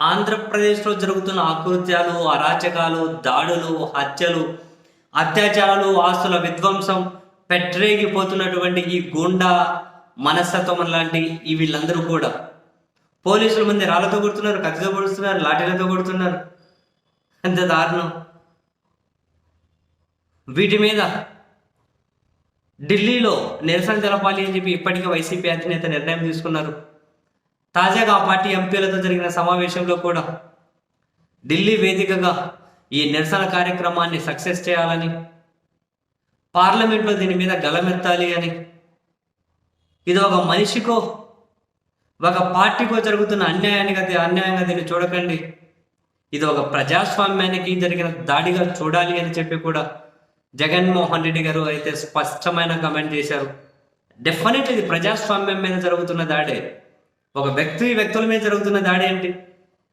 ఆంధ్రప్రదేశ్లో జరుగుతున్న ఆకృత్యాలు అరాచకాలు దాడులు హత్యలు అత్యాచారాలు ఆస్తుల విధ్వంసం పెట్టరేగిపోతున్నటువంటి ఈ గుండా మనస్తత్వం లాంటి ఈ వీళ్ళందరూ కూడా పోలీసుల మంది రాళ్ళతో కొడుతున్నారు కత్తితో కొడుతున్నారు లాఠీలతో కొడుతున్నారు. అంత దారుణం. వీటి మీద ఢిల్లీలో నిరసన తెలపాలి అని చెప్పి ఇప్పటికే వైసీపీ అధినేత నిర్ణయం తీసుకున్నారు. తాజాగా ఆ పార్టీ ఎంపీలతో జరిగిన సమావేశంలో కూడా ఢిల్లీ వేదికగా ఈ నిరసన కార్యక్రమాన్ని సక్సెస్ చేయాలని పార్లమెంట్లో దీని మీద గలమెత్తాలి అని ఇది ఒక మనిషికో ఒక పార్టీకో జరుగుతున్న అన్యాయానికి అది అన్యాయంగా దీన్ని చూడకండి. ఇది ఒక ప్రజాస్వామ్యానికి జరిగిన దాడిగా చూడాలి అని చెప్పి కూడా జగన్మోహన్ రెడ్డి గారు అయితే స్పష్టమైన కమెంట్ చేశారు. డెఫినెట్ ఇది ప్రజాస్వామ్యం మీద జరుగుతున్న దాడే. ఒక వ్యక్తి వ్యక్తుల మీద జరుగుతున్న దాడి ఏంటి?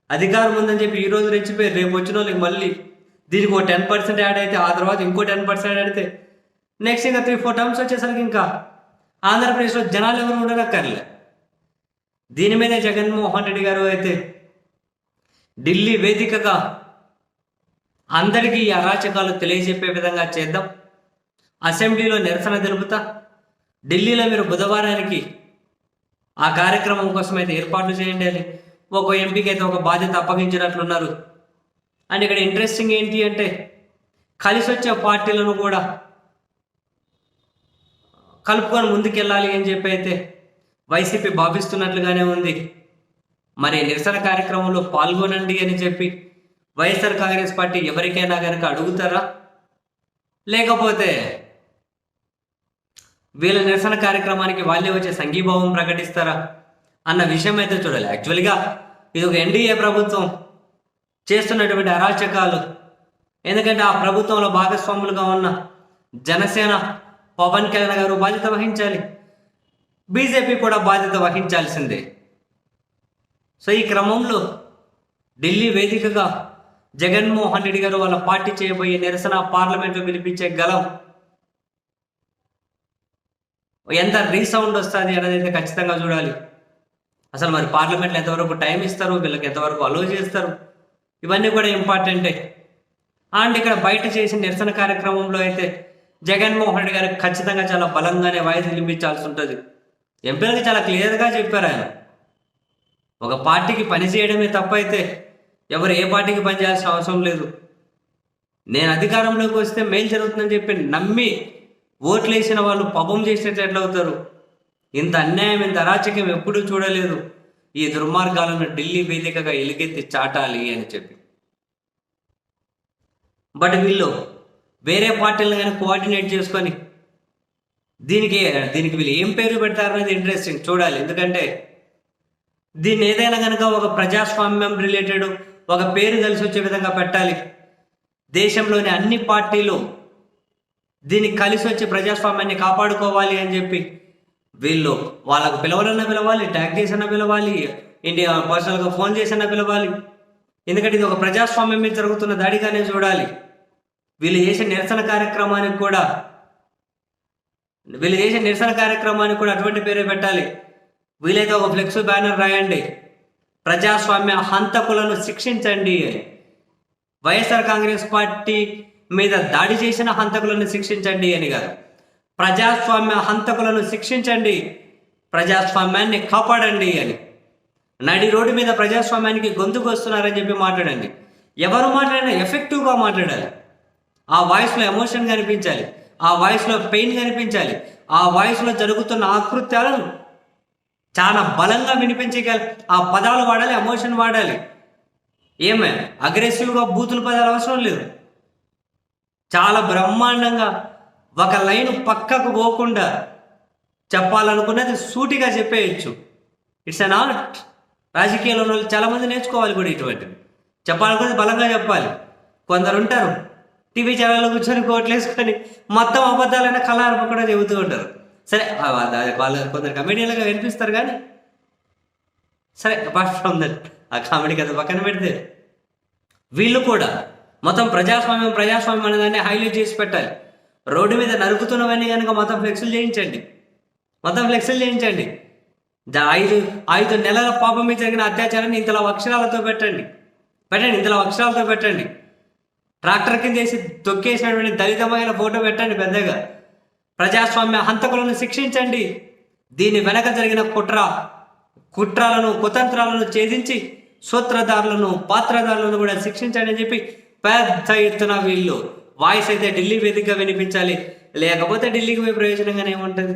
అధికారం ఉందని చెప్పి ఈ రోజు రెచ్చిపోయి రేపు వచ్చిన వాళ్ళకి మళ్ళీ దీనికి ఒక టెన్ పర్సెంట్ యాడ్ అయితే ఆ తర్వాత ఇంకో టెన్ పర్సెంట్ యాడ్ అయితే నెక్స్ట్ ఇంకా త్రీ ఫోర్ టర్మ్స్ వచ్చేసరికి ఇంకా ఆంధ్రప్రదేశ్లో జనాలు ఎవరు ఉండనక్కర్లే. దీని మీదే జగన్మోహన్ రెడ్డి గారు అయితే ఢిల్లీ వేదికగా అందరికీ ఈ అరాచకాలు తెలియజెప్పే విధంగా చేద్దాం. అసెంబ్లీలో నిరసన తెలుపుతా. ఢిల్లీలో మీరు బుధవారానికి ఆ కార్యక్రమం కోసం అయితే ఏర్పాట్లు చేయండి అని. ఒక ఎంపీకి అయితే ఒక బాధ్యత అప్పగించినట్లున్నారు అండ్ ఇక్కడ ఇంట్రెస్టింగ్ ఏంటి అంటే కలిసి వచ్చే పార్టీలను కూడా కలుపుకొని ముందుకెళ్ళాలి అని చెప్పి అయితే వైసీపీ భావిస్తున్నట్లుగానే ఉంది. మరి నిరసన కార్యక్రమంలో పాల్గొనండి అని చెప్పి వైఎస్ఆర్ కాంగ్రెస్ పార్టీ ఎవరికైనా కనుక అడుగుతారా? లేకపోతే వీళ్ళ నిరసన కార్యక్రమానికి వాళ్ళే వచ్చే సంఘీభావం ప్రకటిస్తారా అన్న విషయం అయితే చూడాలి. యాక్చువల్గా ఇది ఒక ఎన్డీఏ ప్రభుత్వం చేస్తున్నటువంటి అరాచకాలు. ఎందుకంటే ఆ ప్రభుత్వంలో భాగస్వాములుగా ఉన్న జనసేన పవన్ కళ్యాణ్ గారు బాధ్యత వహించాలి. బీజేపీ కూడా బాధ్యత వహించాల్సిందే. సో ఈ క్రమంలో ఢిల్లీ వేదికగా జగన్మోహన్ రెడ్డి గారు వాళ్ళ పార్టీ చేయబోయే నిరసన పార్లమెంట్లో పిలిపించే గలం ఎంత రీసౌండ్ వస్తుంది అనేది అయితే ఖచ్చితంగా చూడాలి. అసలు మరి పార్లమెంట్లో ఎంతవరకు టైం ఇస్తారు? వీళ్ళకి ఎంతవరకు అలో చేస్తారు? ఇవన్నీ కూడా ఇంపార్టెంటే అండ్ ఇక్కడ బయట చేసిన నిరసన కార్యక్రమంలో అయితే జగన్మోహన్ రెడ్డి గారికి ఖచ్చితంగా చాలా బలంగానే వాయిస్ వినిపించాల్సి ఉంటుంది. ఎంపీలకి చాలా క్లియర్గా చెప్పారు ఆయన. ఒక పార్టీకి పని చేయడమే తప్పైతే ఎవరు ఏ పార్టీకి పనిచేయాల్సిన అవసరం లేదు. నేను అధికారంలోకి వస్తే మేలు జరుగుతుందని చెప్పి నమ్మి ఓట్లు వేసిన వాళ్ళు పపం చేసేట్టు ఎట్లా అవుతారు ఇంత అన్యాయం ఇంత అరాచకం ఎప్పుడూ చూడలేదు. ఈ దుర్మార్గాలను ఢిల్లీ వేదికగా ఎలుగెత్తి చాటాలి అని చెప్పి. బట్ వీళ్ళు వేరే పార్టీలను కానీ కోఆర్డినేట్ చేసుకొని దీనికి దీనికి వీళ్ళు ఏం పేరు పెడతారనేది ఇంట్రెస్టింగ్ చూడాలి. ఎందుకంటే దీన్ని ఏదైనా కనుక ఒక ప్రజాస్వామ్యం రిలేటెడ్ ఒక పేరు కలిసి వచ్చే విధంగా పెట్టాలి. దేశంలోని అన్ని పార్టీలు దీనికి కలిసి వచ్చి ప్రజాస్వామ్యాన్ని కాపాడుకోవాలి అని చెప్పి వీళ్ళు వాళ్ళకు పిలవాలన్నా పిలవాలి ట్యాగ్ చేసన్నా పిలవాలి ఇండియా పర్సనల్గా ఫోన్ చేసన్నా పిలవాలి. ఎందుకంటే ఇది ఒక ప్రజాస్వామ్యం మీద జరుగుతున్న దాడిగానే చూడాలి. వీళ్ళు చేసే నిరసన కార్యక్రమానికి కూడా వీళ్ళు చేసే నిరసన కార్యక్రమానికి కూడా అటువంటి పేరే పెట్టాలి. వీలైతే ఒక ఫ్లెక్స్ బ్యానర్ రాయండి. ప్రజాస్వామ్య హంతకులను శిక్షించండి. వైఎస్ఆర్ కాంగ్రెస్ పార్టీ మీద దాడి చేసిన హంతకులను శిక్షించండి అని కాదు. ప్రజాస్వామ్య హంతకులను శిక్షించండి. ప్రజాస్వామ్యాన్ని కాపాడండి అని. నడి రోడ్డు మీద ప్రజాస్వామ్యానికి గొంతుకు వస్తున్నారని చెప్పి మాట్లాడండి. ఎవరు మాట్లాడినా ఎఫెక్టివ్గా మాట్లాడాలి. ఆ వాయిస్లో ఎమోషన్ కనిపించాలి. ఆ వాయిస్లో పెయిన్ కనిపించాలి. ఆ వాయిస్లో జరుగుతున్న ఆకృత్యాలను చాలా బలంగా వినిపించగల ఆ పదాలు వాడాలి ఎమోషన్ వాడాలి. ఏమే? అగ్రెసివ్గా బూతుల పదాలు అవసరం లేదు. చాలా బ్రహ్మాండంగా ఒక లైన్ పక్కకు పోకుండా చెప్పాలనుకున్నది సూటిగా చెప్పేయచ్చు. ఇట్స్ అన్ ఆర్ట్ రాజకీయాల్లో ఉన్న వాళ్ళు చాలామంది నేర్చుకోవాలి కూడా ఇటువంటివి చెప్పాలనుకున్నది బలంగా చెప్పాలి. కొందరు ఉంటారు. టీవీ ఛానల్లో కూర్చొని కోట్లు వేసుకొని మొత్తం అబద్ధాలైన కళారపు కూడా చెబుతూ ఉంటారు. సరే వాళ్ళు కొందరు కమెడియన్లుగా వినిపిస్తారు కానీ సరే అపార్ట్ ఫ్రమ్ దట్ ఆ కామెడీ కథ పక్కన పెడితే వీళ్ళు కూడా మొత్తం ప్రజాస్వామ్యం ప్రజాస్వామ్యం అనే దాన్ని హైలైట్ చేసి పెట్టాలి. రోడ్డు మీద నరుకుతున్నవన్నీ కనుక మొత్తం ఫ్లెక్సులు చేయించండి. మొత్తం ఫ్లెక్సులు చేయించండి. ఐదు ఐదు నెలల పాపం మీద జరిగిన అత్యాచారాన్ని ఇంతలో అక్షరాలతో పెట్టండి. పెట్టండి ఇంతలో అక్షరాలతో పెట్టండి. ట్రాక్టర్ కింద వేసి తొక్కేసినటువంటి దళిత మహిళ ఫోటో పెట్టండి పెద్దగా. ప్రజాస్వామ్య హంతకులను శిక్షించండి. దీని వెనక జరిగిన కుట్ర కుట్రాలను కుతంత్రాలను ఛేదించి సూత్రధారులను పాత్రధారులను కూడా శిక్షించండి అని చెప్పి పెద్ద ఎత్తున వీళ్ళు. వాయిస్ అయితే ఢిల్లీ వేదికగా వినిపించాలి. లేకపోతే ఢిల్లీకి పోయి ప్రయోజనంగానే ఏముంటుంది?